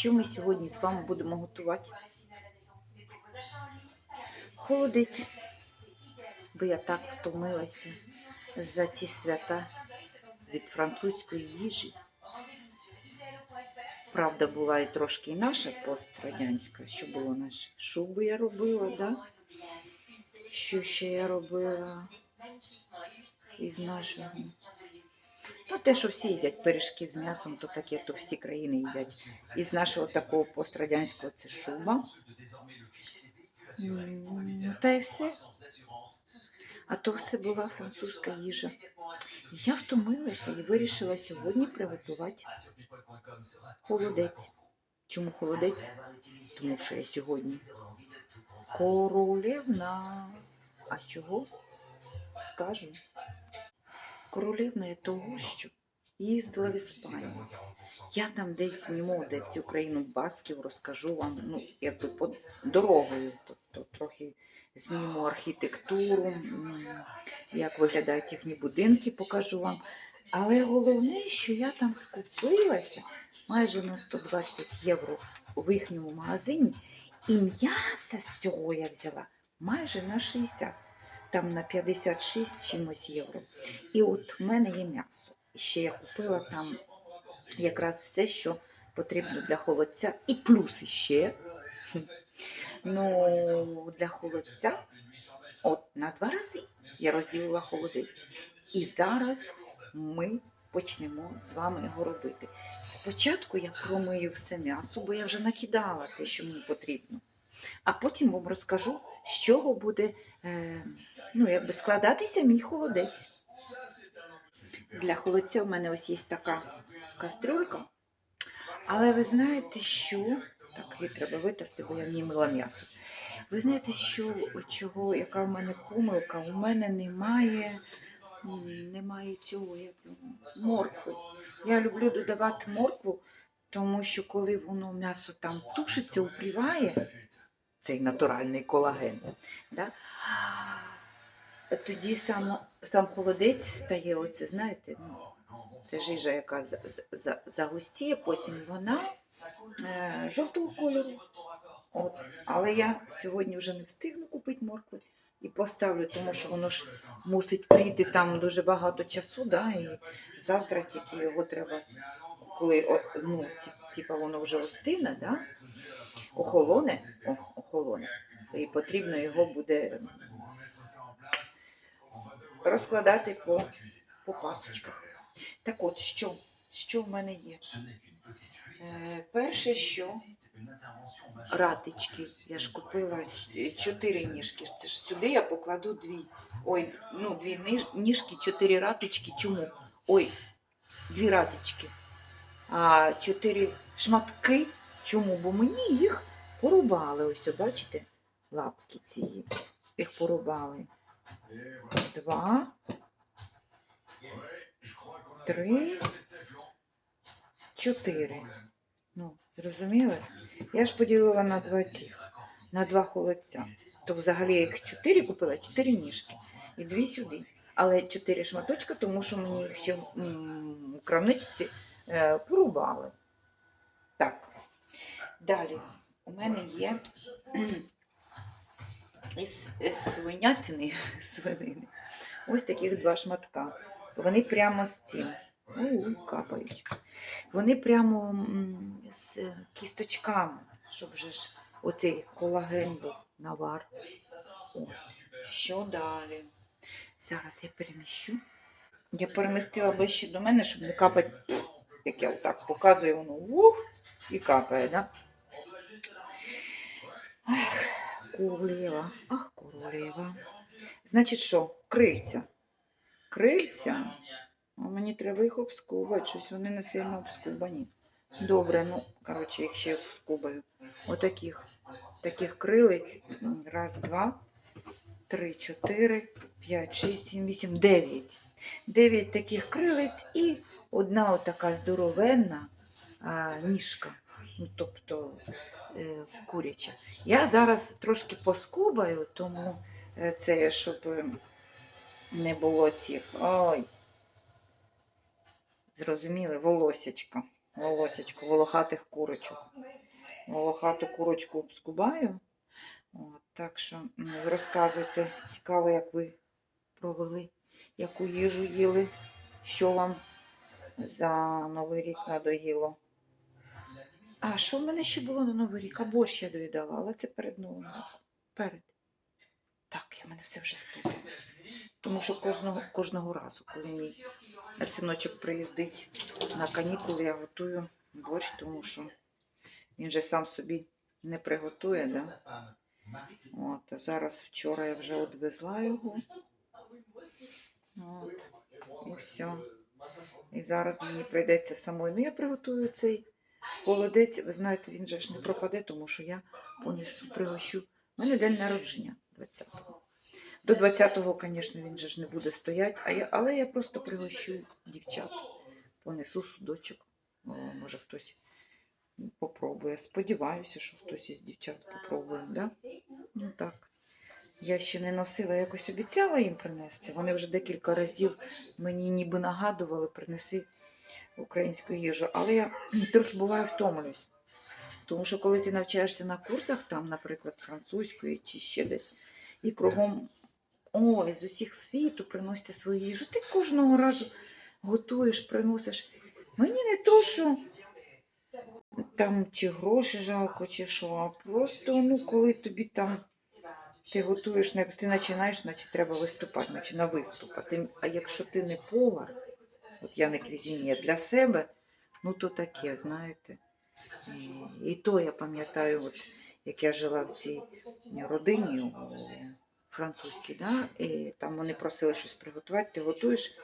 Що ми сьогодні з вами будемо готувати? Холодець. Бо я так втомилася за ці свята від французької їжі. Правда, була і трошки і наша пострадянська, що було наше. Шубу я робила, да? Що ще я робила із нашого? Ну, те, що всі їдять пиріжки з м'ясом, то таке, то всі країни їдять. Із нашого такого пострадянського це шуба. Ну, та й все. А то все була французька їжа. Я втомилася і вирішила сьогодні приготувати холодець. Чому холодець? Тому що я сьогодні королевна. А чого? Скажу. Королевна я того, що їздила в Іспанію. Я там десь зніму де цю країну басків, розкажу вам, ну, якби по дорогою, тобто трохи зніму архітектуру, як виглядають їхні будинки, покажу вам. Але головне, що я там скупилася майже на 120 євро в їхньому магазині, і м'яса з цього я взяла майже на 60, там на 56 чимось євро. І от в мене є м'ясо. І ще я купила там якраз все, що потрібно для холодця, і плюс іще. Ну, для холодця, от на два рази я розділила холодець. І зараз ми почнемо з вами його робити. Спочатку я промию все м'ясо, бо я вже накидала те, що мені потрібно. А потім вам розкажу, з чого буде ну, якби складатися мій холодець. Для холодця в мене ось є така кастрюлька. Але ви знаєте, що. Так, її треба витерти, бо я в ній мила м'ясо. Ви знаєте, що чого, яка в мене помилка? У мене немає, немає цього як моркви. Я люблю додавати моркву, тому що коли воно м'ясо там тушиться, упріває, цей натуральний колаген, да? тоді сам, сам холодець стає, оце, знаєте, ну, це жижа, яка за- за- за- загустіє, потім вона е, жовтого кольору. От. Але я сьогодні вже не встигну купити моркви і поставлю, тому що воно ж мусить прийти там дуже багато часу, да, і завтра тільки його треба, коли ну, типа воно вже остине, да, охолоне, о, охолоне, і потрібно його буде розкладати по, по пасочках. Так от, що, що в мене є? Е, перше, що ратички. Я ж купила чотири ніжки. Це ж сюди я покладу дві. Ой, ну дві ніж- ніжки, чотири ратички. Чому? Ой, дві ратички. А чотири шматки. Чому? Бо мені їх порубали. Ось, бачите? Лапки ці. Їх порубали. Два, три, чотири. Ну, зрозуміли? Я ж поділила на два цих, на два холодця. То взагалі я їх чотири купила, чотири ніжки і дві сюди. Але чотири шматочка, тому що мені їх ще у крамничці е, порубали. Так. Далі у мене є із, із свинятини, свинини. Ось таких два шматка. Вони прямо з цим. У, капають. Вони прямо з кісточками, щоб же ж оцей колаген був навар. О, що далі? Зараз я переміщу. Я перемістила ближче до мене, щоб не капати, як я отак показую, воно ух, і капає, да? Ах, королева, ах, королева. Значить що, крильця. Крильця. А мені треба їх обскубати, щось вони не сильно обскубані. Добре, ну, коротше, їх ще обскубаю. Отаких таких крилиць. Раз, два, три, чотири, п'ять, шість, сім, вісім, дев'ять. Дев'ять таких крилиць і одна отака здоровенна а, ніжка. Ну, тобто е, куряча. Я зараз трошки поскубаю, тому е, це, щоб не було цих. Ой. Зрозуміли, волосячка. волосечко, волохатих курочок. Волохату курочку обскубаю. От, так що розказуйте, цікаво, як ви провели, яку їжу їли, що вам за Новий рік надоїло. А що в мене ще було на Новий рік? А борщ я доїдала, але це перед Новим. Перед. Так, я мене все вже сплуталось. Тому що кожного, кожного разу, коли мій синочок приїздить на канікули, я готую борщ, тому що він же сам собі не приготує, да? От, а зараз вчора я вже відвезла його. От, і все. І зараз мені прийдеться самою. Ну, я приготую цей холодець. Ви знаєте, він же ж не пропаде, тому що я понесу, пригощу. У мене день народження 20-го. До 20-го, звісно, він же ж не буде стояти, а я, але я просто пригощу дівчат. Понесу судочок. О, може хтось попробує. Сподіваюся, що хтось із дівчат попробує. Да? Ну так. Я ще не носила, якось обіцяла їм принести. Вони вже декілька разів мені ніби нагадували, принеси українську їжу. Але я трохи буваю втомлююсь. Тому що коли ти навчаєшся на курсах, там, наприклад, французької чи ще десь, і кругом ой, з усіх світу приносять свою їжу. Ти кожного разу готуєш, приносиш. Мені не то, що там чи гроші жалко, чи що, а просто ну, коли тобі там ти готуєш, ти починаєш, значить треба виступати, значить на виступ. А, ти, а якщо ти не повар, от я не квізінє для себе, ну то таке, знаєте. І, і то я пам'ятаю, от, як я жила в цій родині французькій, да? і там вони просили щось приготувати, ти готуєш,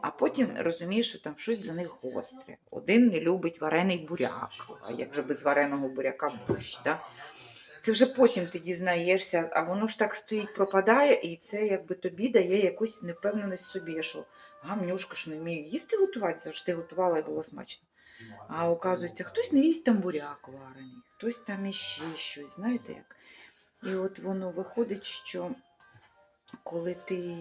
а потім розумієш, що там щось для них гостре. Один не любить варений буряк, а як же без вареного буряка борщ. Да? Це вже потім ти дізнаєшся, а воно ж так стоїть, пропадає, і це якби тобі дає якусь невпевненість собі, що гамнюшка ж не вмію їсти готувати, завжди готувала і було смачно. А оказується, хтось не їсть там буряк варений, хтось там іще щось, знаєте як? І от воно виходить, що коли ти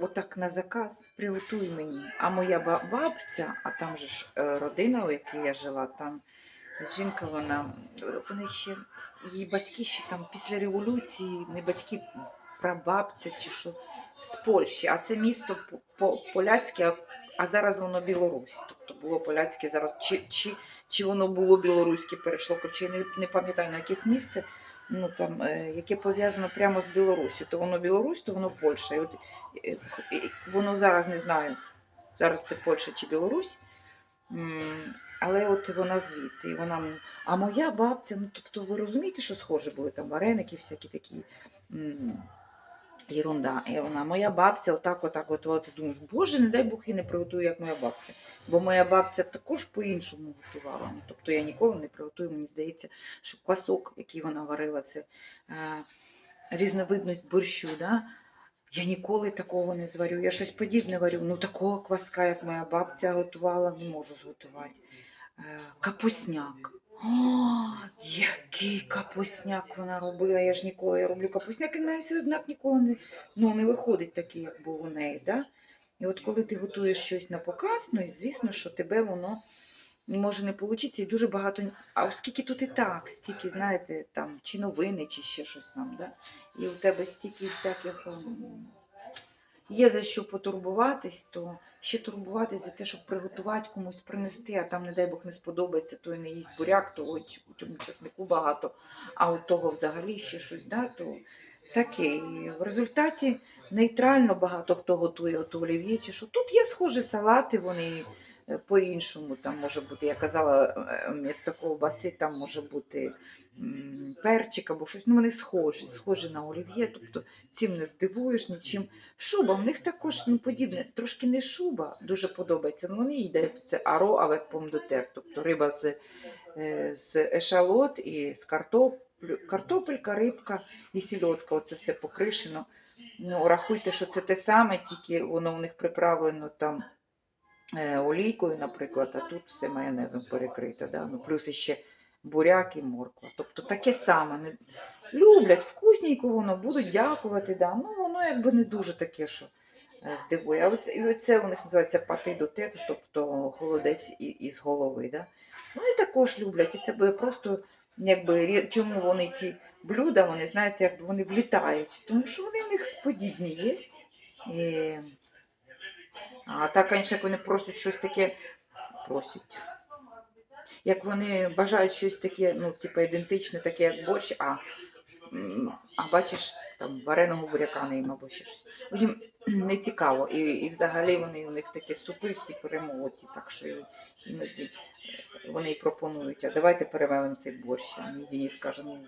отак на заказ приготуй мені. А моя бабця, а там же ж е, родина, у якій я жила, там жінка, вона, вони ще, її батьки ще там після революції, не батьки, прабабця чи що, з Польщі. А це місто по- по- поляцьке, а, зараз воно Білорусь. Тобто було поляцьке зараз, чи, чи, чи воно було білоруське, перейшло, коротше, я не, не пам'ятаю на якесь місце. Ну там, е, яке пов'язано прямо з Білорусі. То воно Білорусь, то воно Польща. І от, е, воно зараз не знаю, зараз це Польща чи Білорусь. Але от вона звідти, вона. А моя бабця, ну тобто ви розумієте, що схоже були там вареники, всякі такі м, єрунда. І вона, моя бабця, отак, отак, от, от, ти думаєш, боже, не дай Бог і не приготую, як моя бабця. Бо моя бабця також по-іншому готувала. Ну, тобто я ніколи не приготую, мені здається, що квасок, який вона варила, це е, різновидність борщу. Да? Я ніколи такого не зварю. Я щось подібне варю. Ну такого кваска, як моя бабця готувала, не можу зготувати. Капусняк. О, який капусняк вона робила. Я ж ніколи я роблю капусняк, і мене все однак ніколи не, ну, не виходить такий, як був у неї. Да? І от коли ти готуєш щось на показ, ну і звісно, що тебе воно може не вийти, і дуже багато. А оскільки тут і так, стільки, знаєте, там, чи новини, чи ще щось там, да? і у тебе стільки всяких ем, є за що потурбуватись, то ще турбуватися за те, щоб приготувати комусь принести, а там, не дай Бог, не сподобається, то і не їсть буряк, то от у цьому часнику багато, а у того взагалі ще щось, да, то таке. В результаті нейтрально багато хто готує от олів'є, чи що. Тут є схожі салати, вони по-іншому. Там може бути, я казала, е, вмісто ковбаси, там може бути перчик або щось. Ну, вони схожі, схожі на олів'є, тобто цим не здивуєш нічим. Шуба, в них також ну, подібне, трошки не шуба, дуже подобається. Ну, вони їдять це аро авек помдотер, тобто риба з, е, з ешалот і з картоплю, картопелька, рибка і сільотка. Оце все покришено. Ну, рахуйте, що це те саме, тільки воно в них приправлено там олійкою, наприклад, а тут все майонезом перекрите. Да? Ну, плюс іще буряк і морква. Тобто таке саме. Не... Люблять, вкусненько воно, будуть дякувати. Да? Ну, воно якби не дуже таке, що. е, здивує. А от, і оце у них називається пати до тет, тобто холодець із голови. Да? Вони також люблять. І це буде просто, якби, чому вони ці блюда, вони, знаєте, якби вони влітають. Тому що вони в них сподібні є. І... А так, звісно, як вони просять щось таке, просять. Як вони бажають щось таке, ну, типу, ідентичне, таке, як борщ, а, а бачиш, там вареного буряка не їм або ще щось. Потім не цікаво. І, і взагалі вони у них такі супи всі перемолоті, так що іноді вони і пропонують, а давайте перемелимо цей борщ. А мій Денис каже, ну,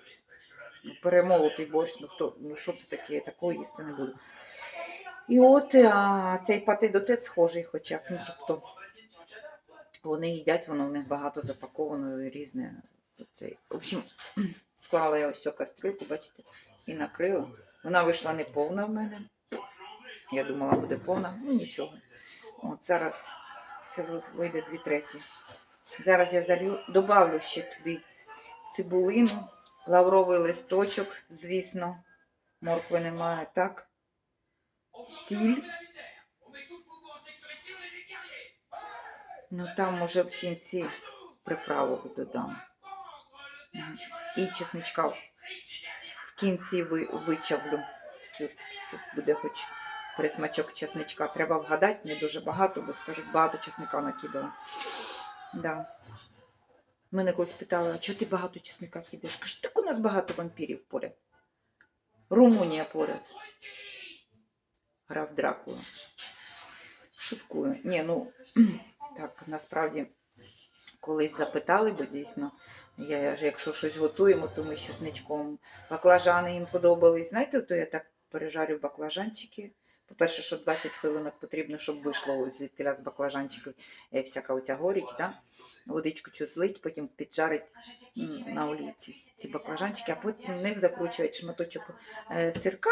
перемолотий борщ, ну хто, ну що це таке, я такого їсти буду. І от а, цей пати дотет схожий хоча б. Ну, тобто вони їдять, воно в них багато запаковано і різне. Цей. В общем, склала я ось цю кастрюльку, бачите, і накрила. Вона вийшла не повна в мене. Я думала, буде повна, ну нічого. От зараз це вийде дві треті. Зараз я залью, добавлю ще туди цибулину, лавровий листочок, звісно, моркви немає, так. Сіль. Ну там може в кінці приправу додам. І чесничка в кінці вичавлю. Цю, щоб буде хоч присмачок чесничка. Треба вгадати, не дуже багато, бо скажуть, багато чесника накидала. Да. Мене колись питали, а чого ти багато чесника кидаєш? Кажу, так у нас багато вампірів поряд. Румунія поряд. Грав Дракула. Шуткую. Ні, ну так, насправді колись запитали, бо дійсно, я, якщо щось готуємо, то ми з чесничком. Баклажани їм подобались. Знаєте, то я так пережарю баклажанчики. По-перше, що 20 хвилин потрібно, щоб вийшло звідтиля з баклажанчиків е, всяка оця горіч, да? водичку цю злить, потім піджарить на олійці ці баклажанчики, а потім в них закручують шматочок е, сирка,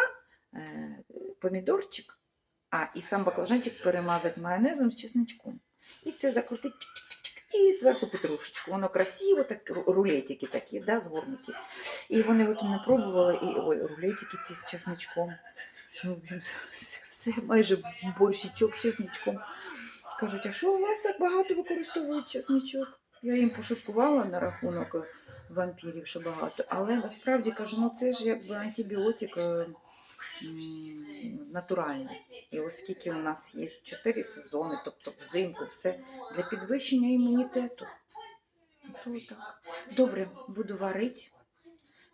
е, помідорчик, а і сам баклажанчик перемазать майонезом з чесничком. І це закрутить і зверху петрушечку. Воно красиво, так рулетики такі, да, згорнуті. І вони от мене пробували, і ой, рулетики ці з чесничком. Ну, все, майже борщичок з чесничком. Кажуть, а що у вас так багато використовують чесничок? Я їм пошуткувала на рахунок е, вампірів, що багато. Але насправді кажу, ну це ж якби антибіотик е, м, натуральний. І оскільки у нас є чотири сезони, тобто взимку, все для підвищення імунітету. То так. Добре, буду варити.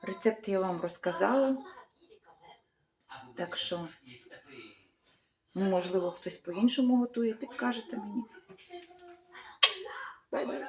Рецепт я вам розказала. Так що, ну, можливо, хтось по-іншому готує, підкажете мені. Бай-бай.